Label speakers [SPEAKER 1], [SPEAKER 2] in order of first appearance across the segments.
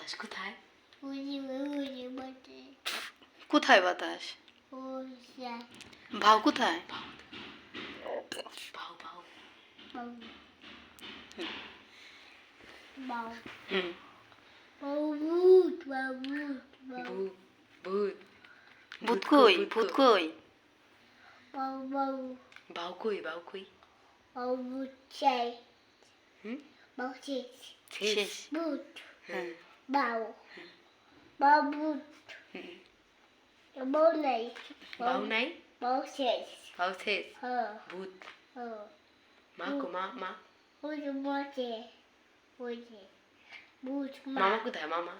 [SPEAKER 1] বাতাস কোথায়?
[SPEAKER 2] কোথায় বাতাস? ভাও কোথায়?
[SPEAKER 1] ভাও ভাও ভূত ভূত
[SPEAKER 2] ভূত কই? ভূত কই
[SPEAKER 3] বাউ
[SPEAKER 1] কই? বাউ কই
[SPEAKER 3] বাবুত চাই।
[SPEAKER 1] হুম?
[SPEAKER 3] বাউ শেষ
[SPEAKER 2] শেষ
[SPEAKER 3] বুট
[SPEAKER 2] হ্যাঁ
[SPEAKER 3] বাউ বাবুত
[SPEAKER 1] হুম।
[SPEAKER 3] বাউ নাই
[SPEAKER 1] বাউ নাই
[SPEAKER 3] বাউ শেষ
[SPEAKER 1] বাউ শেষ
[SPEAKER 3] হ্যাঁ
[SPEAKER 1] ভূত
[SPEAKER 3] হ্যাঁ
[SPEAKER 1] মা কো মা মা
[SPEAKER 3] উড়ি বটে উড়ি বুট মা
[SPEAKER 1] মামা কোথায় মামা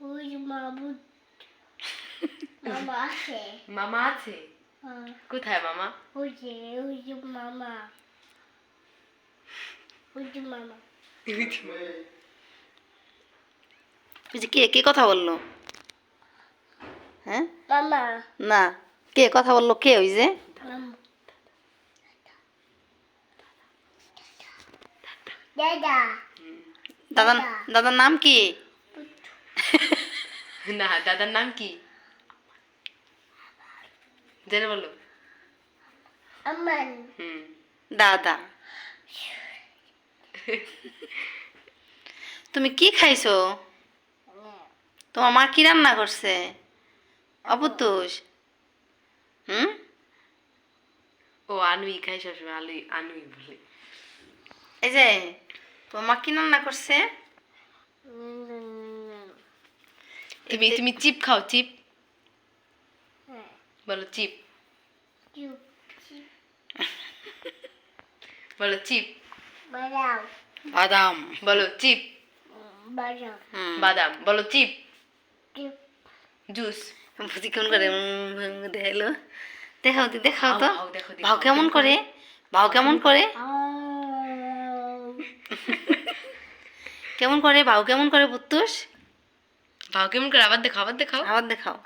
[SPEAKER 3] উড়ি মা বুট মামা আছে
[SPEAKER 1] মামা আছে
[SPEAKER 3] হ্যাঁ
[SPEAKER 1] কোথায় মামা
[SPEAKER 3] উড়ি উড়ি মামা উড়ি মামা
[SPEAKER 2] ওই যে কে কে কথা বলল? হ্যাঁ? না। কে কথা বলল? কে ওই যে?
[SPEAKER 3] দাদা।
[SPEAKER 2] দাদার নাম কি?
[SPEAKER 1] না দাদার নাম কি? জেনে বলো।
[SPEAKER 2] দাদা। তুমি কি খাইছো? তোমার মা কি রান্না করছে? অপুতুষ। হুম?
[SPEAKER 1] ও আনুই খাই সবসময় আলুই আনুই বলে।
[SPEAKER 2] এই যে তোমার মা কি রান্না করছে?
[SPEAKER 1] তুমি তুমি চিপ খাও চিপ। বলো চিপ। বলো চিপ।
[SPEAKER 3] বাদাম।
[SPEAKER 2] বাদাম
[SPEAKER 1] বলো চিপ।
[SPEAKER 3] বাদাম।
[SPEAKER 1] বাদাম। বলো চুপ। জুস
[SPEAKER 2] বুঝি কেমন করে দেখাইলো দেখাও দি দেখাও তো।
[SPEAKER 1] ভাও,
[SPEAKER 2] কেমন করে? ভাও কেমন করে? কেমন করে? ভাও কেমন করে পুত্তুস?
[SPEAKER 1] ভাও কেমন করে আবার দেখাও আবার দেখাও।
[SPEAKER 2] আবার দেখাও।